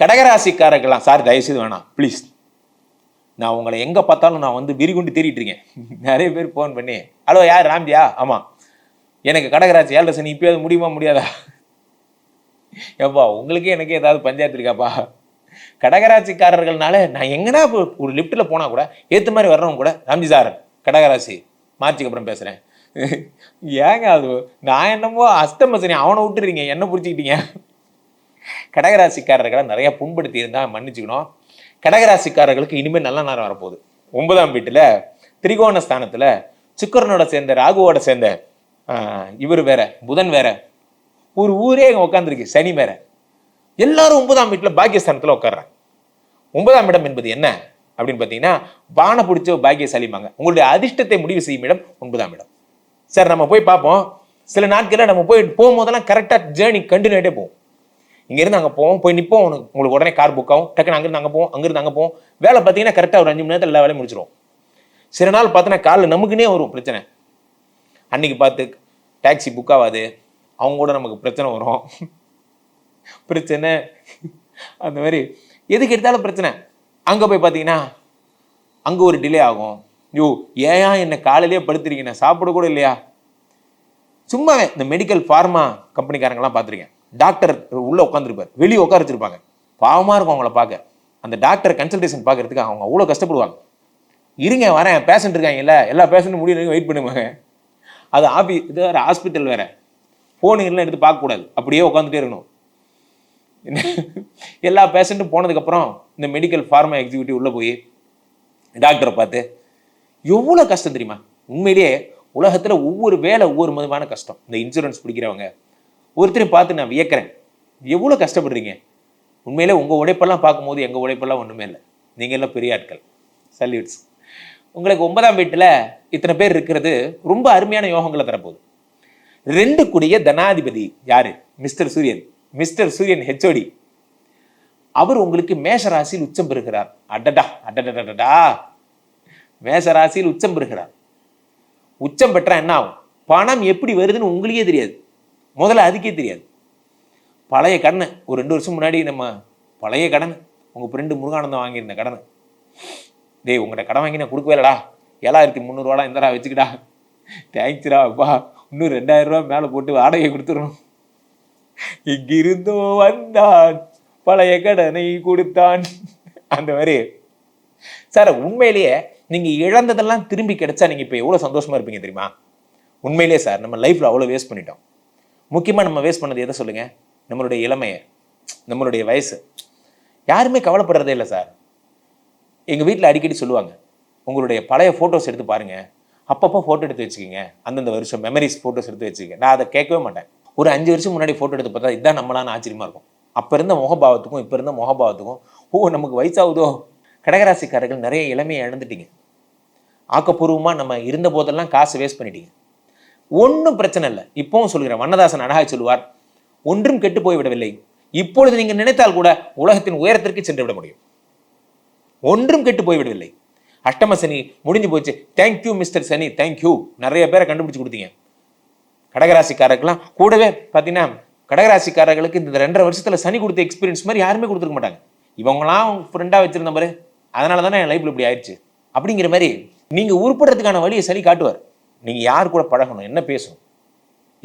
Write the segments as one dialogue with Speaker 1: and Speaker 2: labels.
Speaker 1: கடகராசிக்காரர்களாம் sir தயவுசெய்து வேணாம் please நான் உங்களை எங்கே பார்த்தாலும் நான் வந்து விரிகுண்டு தேடிட்டு இருக்கேன். நிறைய பேர் ஃபோன் பண்ணி ஹலோ யார்? ராம்ஜியா? ஆமாம் எனக்கு கடகராசி ஏழரை சனி இப்போயாவது முடியுமா முடியாதா? ஏப்பா உங்களுக்கே எனக்கு ஏதாவது பஞ்சாயத்து இருக்காப்பா? கடகராசிக்காரர்கள்னால நான் எங்கன்னா இப்போ ஒரு லிஃப்ட்டில் போனால் கூட ஏற்ற மாதிரி வர்றவங்க கூட ராம்ஜி சார் கடகராசி மார்ச்சுக்கு அப்புறம் பேசுகிறேன் ஏங்க அது? நான் என்னமோ அஸ்தம அவனை விட்டுறீங்க என்ன பிடிச்சிக்கிட்டீங்க கடகராசிக்காரர்களை நிறைய புண்படுத்தி இருந்தா மன்னிச்சுக்கணும். கடகராசிக்காரர்களுக்கு இனிமேல் நல்ல நேரம் வரப்போகுது. ஒன்பதாம் வீட்டில் திரிகோண ஸ்தானத்தில் சுக்கரனோட சேர்ந்த ராகுவோட சேர்ந்த இவர் வேற புதன் வேற. ஒரு ஊரே அங்கே உட்காந்துருக்கு சனி வேற. எல்லாரும் ஒன்பதாம் வீட்டில் பாக்கியஸ்தானத்தில் உட்காடுறாங்க ஒன்பதாம் இடம் என்பது என்ன? அப்படின்னு பார்த்தீங்கன்னா பானை பிடிச்ச பாக்கியசாலிமாங்க உங்களுடைய அதிர்ஷ்டத்தை முடிவு செய்யும் இடம் ஒன்பதாம் இடம். சார் நம்ம போய் பார்ப்போம். சில நாட்களில் நம்ம போய் போகும்போதெல்லாம் கரெக்டாக ஜேர்னி கண்டினியூட்டே போவோம் இங்கேருந்து அங்கே போவோம் போய் நிற்போம் உனக்கு உங்களுக்கு உடனே கார் புக் ஆகும். டக்குன்னு அங்கேருந்து அங்கே போவோம் அங்கேருந்து அங்கே போவோம். வேலை பார்த்தீங்கன்னா கரெக்டாக ஒரு அஞ்சு மணி நேரத்தில் எல்லா வேலையும் முடிச்சிடும் சில நாள் பார்த்தோன்னா காலில் நமக்குன்னே வரும் பிரச்சனை. அன்னைக்கு பார்த்து டாக்ஸி புக் ஆகாது அவங்க கூட நமக்கு பிரச்சனை வரும். பிரச்சனை. அந்த மாதிரி எதுக்கு எடுத்தாலும் பிரச்சனை. அங்கே போய் பார்த்தீங்கன்னா அங்கே ஒரு டிலே ஆகும். யோ ஏன் என்னை காலையிலேயே படுத்துறீங்க நான் சாப்பிட கூட இல்லையா? சும்மாவே இந்த மெடிக்கல் ஃபார்மா கம்பெனிக்காரங்கெல்லாம் பார்த்துருக்கேன். டாக்டர் உள்ளே உட்காந்துருப்பார் வெளியே உட்கார வச்சிருப்பாங்க. பாவமாக இருக்கும் அவங்கள பார்க்க. அந்த டாக்டர் கன்சல்டேஷன் பார்க்கறதுக்கு அவங்க அவ்வளோ கஷ்டப்படுவாங்க. இருங்க வரேன். பேஷண்ட் இருக்காங்கல்ல. எல்லா பேஷண்ட்டும் முடியும் வெயிட் பண்ணுவாங்க அது ஆபி இது வேறு ஹாஸ்பிட்டல் வேறு. ஃபோனு எல்லாம் எடுத்து பார்க்கக்கூடாது அப்படியே உட்காந்துட்டே இருக்கணும். எல்லா பேஷண்ட்டும் போனதுக்கப்புறம் இந்த மெடிக்கல் ஃபார்மா எக்ஸிக்யூட்டிவ் உள்ளே போய் டாக்டரை பார்த்து எவ்வளோ கஷ்டம் தெரியுமா? உண்மையிலேயே உலகத்தில் ஒவ்வொரு வேலை ஒவ்வொரு விதமான கஷ்டம். இந்த இன்சூரன்ஸ் பிடிக்கிறவங்க ஒருத்தரையும் பார்த்து நான் வியக்கிறேன். எவ்வளோ கஷ்டப்படுறீங்க? உண்மையிலே உங்கள் உழைப்பெல்லாம் பார்க்கும்போது எங்கள் உழைப்பெல்லாம் ஒன்றுமே இல்லை. நீங்கள் எல்லாம் பெரிய ஆட்கள். சல்யூட்ஸ் உங்களுக்கு ஒன்பதாம் வீட்டில் இத்தனை பேர் இருக்கிறது ரொம்ப அருமையான யோகங்களை தரப்போகுது. ரெண்டு கூடிய தனாதிபதி யாரு? மிஸ்டர் சூரியன். மிஸ்டர் சூரியன் ஹெச்ஓடி அவர் உங்களுக்கு மேஷ ராசியில் உச்சம் பெறுகிறார். அடடா அடடடடா மேஷ ராசியில் உச்சம் பெறுகிறார். உச்சம் பெற்றா என்ன ஆகும்? பணம் எப்படி வருதுன்னு உங்களுக்கே தெரியாது. முதல்ல அதுக்கே தெரியாது. பழைய கடனை ஒரு ரெண்டு வருஷம் முன்னாடி நம்ம பழைய கடன் உங்கள் ஃப்ரெண்டு முருகானந்தம் வாங்கியிருந்த கடனை. டேய் உங்கள்கிட்ட கடன் வாங்கி நான் கொடுக்கவே இல்லடா ஏழாயிரத்தி முந்நூறுவாடா இந்தடா வச்சுக்கிடா. தேங்க்ஸ்டா அப்பா. இன்னும் ரெண்டாயிரரூபா மேலே போட்டு வாடகை கொடுத்துரும் இங்கிருந்தோ வந்தான் பழைய கடனை கொடுத்தான். அந்த மாதிரி. சார் உண்மையிலேயே நீங்கள் இழந்ததெல்லாம் திரும்பி கிடைச்சா நீங்கள் இப்போ எவ்வளோ சந்தோஷமாக இருப்பீங்க தெரியுமா? உண்மையிலேயே சார் நம்ம லைஃப்பில் அவ்வளோ வேஸ்ட் பண்ணிட்டோம். முக்கியமாக நம்ம வேஸ்ட் பண்ணது எதை சொல்லுங்கள் நம்மளுடைய இளமையை நம்மளுடைய வயசு. யாருமே கவலைப்படுறதே இல்லை சார் எங்கள் வீட்டில் அடிக்கடி சொல்லுவாங்க உங்களுடைய பழைய ஃபோட்டோஸ் எடுத்து பாருங்கள் அப்பப்போ ஃபோட்டோ எடுத்து வச்சுக்கோங்க. அந்தந்த வருஷம் மெமரிஸ் ஃபோட்டோஸ் எடுத்து வச்சுக்கோங்க. நான் அதை கேட்கவே மாட்டேன். ஒரு அஞ்சு வருஷம் முன்னாடி ஃபோட்டோ எடுத்து பார்த்தா இதான் நம்மளான ஆச்சரியமாக இருக்கும். அப்போ இருந்த முகபாவத்துக்கும் இப்போ இருந்த முகபாவத்துக்கும் ஓ நமக்கு வயசாகுதோ? கடகராசிக்காரர்கள் நிறைய இளமையை இழந்துட்டீங்க. ஆக்கப்பூர்வமாக நம்ம இருந்த போதெல்லாம் காசு வேஸ்ட் பண்ணிட்டீங்க. ஒன்றும் பிரச்சனை இல்லை. இப்பவும் சொல்கிறேன் வண்ணதாசன் அழகாய் சொல்லுவார் ஒன்றும் கெட்டு போய்விடவில்லை இப்பொழுது நீங்கள் நினைத்தால் கூட உலகத்தின் உயரத்திற்கு சென்று விட முடியும். ஒன்றும் கெட்டு போய்விடவில்லை அஷ்டம சனி முடிஞ்சு போச்சு. தேங்க்யூ மிஸ்டர் சனி. தேங்க்யூ நிறைய பேரை கண்டுபிடிச்சு கொடுத்தீங்க. கடகராசிக்காரர்கள்லாம் கூடவே பார்த்தீங்கன்னா கடகராசிக்காரர்களுக்கு இந்த ரெண்டரை வருஷத்தில் சனி கொடுத்த எக்ஸ்பீரியன்ஸ் மாதிரி யாருமே கொடுத்துருக்க மாட்டாங்க. இவங்களாம் ஃப்ரெண்டாக வச்சிருந்த பாரு. அதனால தானே என் லைஃப்பில் இப்படி ஆயிடுச்சு. அப்படிங்கிற மாதிரி நீங்கள் உருப்படுறதுக்கான வழியை சனி காட்டுவார். நீங்கள் யார் கூட பழகணும் என்ன பேசணும்?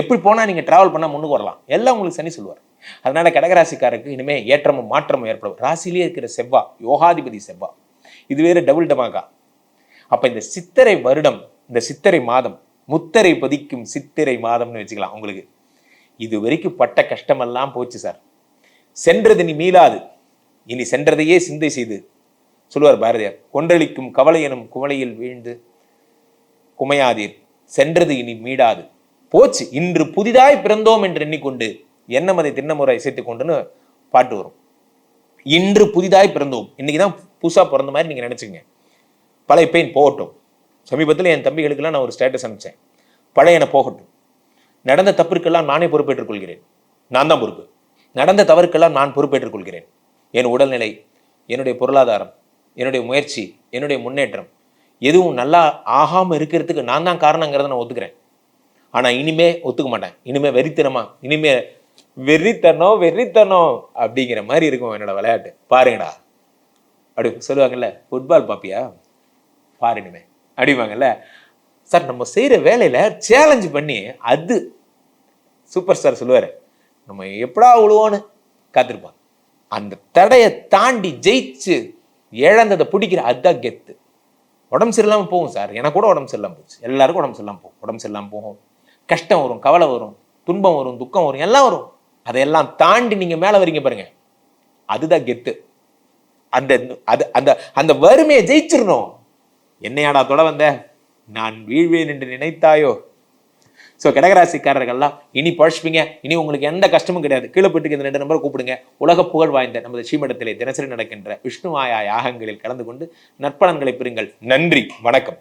Speaker 1: எப்படி போனால் நீங்கள் ட்ராவல் பண்ணால் முன்னுக்கு வரலாம்? எல்லாம் உங்களுக்கு சனி சொல்லுவார். அதனால் கடகராசிக்காரருக்கு இனிமே ஏற்றமும் மாற்றமும் ஏற்படும். ராசிலேயே இருக்கிற செவ்வா யோகாதிபதி செவ்வா இது வேறு டபுள் டமாக்கா அப்போ இந்த சித்திரை வருடம் இந்த சித்திரை மாதம் முத்தரை பதிக்கும் சித்திரை மாதம்னு வச்சுக்கலாம் உங்களுக்கு. இது வரைக்கும் பட்ட கஷ்டமெல்லாம் போச்சு சார். சென்றது நீ மீளாது. இனி சென்றதையே சிந்தை செய்து. சொல்லுவார் பாரதியார் கொன்றளிக்கும் கவலை எனும் குவளையில் வீழ்ந்து குமையாதீர். சென்றது இனி மீடாது. போச்சு இன்று புதிதாய் பிறந்தோம் என்று எண்ணிக்கொண்டு எண்ணமதை திண்ணமுறை இசைத்துக் கொண்டுன்னு பாட்டு வரும். இன்று புதிதாய் பிறந்தோம். இன்னைக்கு தான் புதுசாக பிறந்த மாதிரி நீங்கள் நினச்சிங்க பழைய பெயின் போகட்டும். சமீபத்தில் என் தம்பிகளுக்கெல்லாம் நான் ஒரு ஸ்டேட்டஸ் அனுப்பிச்சேன். பழையன போகட்டும். நடந்த தப்பிற்கெல்லாம் நானே பொறுப்பேற்றுக் கொள்கிறேன். நான் தான் பொறுப்பு. நடந்த தவறுக்கெல்லாம் நான் பொறுப்பேற்றுக் கொள்கிறேன். என் உடல்நிலை என்னுடைய பொருளாதாரம் என்னுடைய முயற்சி என்னுடைய முன்னேற்றம் எதுவும் நல்லா ஆகாமல் இருக்கிறதுக்கு நான் தான் காரணங்கிறத நான் ஒத்துக்கிறேன். ஆனால் இனிமே ஒத்துக்க மாட்டேன். இனிமே வெறித்தனமா இனிமே வெறித்தனம் வெறித்தனம் அப்படிங்கிற மாதிரி இருக்கும் என்னோட விளையாட்டு. பாருங்கடா. அப்படி சொல்லுவாங்கல்ல ஃபுட்பால் பாப்பியா? பாரு இனிமே. அப்படிவாங்கல்ல சார் நம்ம செய்கிற வேலையில் சேலஞ்சு பண்ணி அது சூப்பர் ஸ்டார் சொல்லுவார். நம்ம எப்படா விழுவோன்னு காத்திருப்பாங்க அந்த தடையை தாண்டி ஜெயிச்சு இழந்ததை பிடிக்கிற அதுதான் கெத்து. உடம்பு சரியில்லாமல் போகும் சார். எனக்கு கூட உடம்பு சரியில்லாமல் போச்சு. எல்லாருக்கும் உடம்பு சரியில்லாமல் போகும். உடம்பு சரியில்லாமல் போகும். கஷ்டம் வரும் கவலை வரும் துன்பம் வரும் துக்கம் வரும் எல்லாம் வரும். அதையெல்லாம் தாண்டி நீங்கள் மேலே வரீங்க பாருங்க. அதுதான் கெத்து. அந்த அது அந்த அந்த வறுமையை ஜெயிச்சிடணும். என்னையாடா தொட வந்த? நான் வீழ்வேன் என்று நினைத்தாயோ? ஸோ கடகராசிக்காரர்கள்லாம் இனி பழச்சிப்பீங்க இனி உங்களுக்கு எந்த கஷ்டமும் கிடையாது. கீழே போயிட்டு இந்த ரெண்டு நம்பரை கூப்பிடுங்க. உலக புகழ் வாய்ந்த நமது ஸ்ரீமடத்திலே தினசரி நடக்கின்ற விஷ்ணுவாயா யாகங்களில் கலந்து கொண்டு நற்பலன்களை பெறுங்கள். நன்றி வணக்கம்.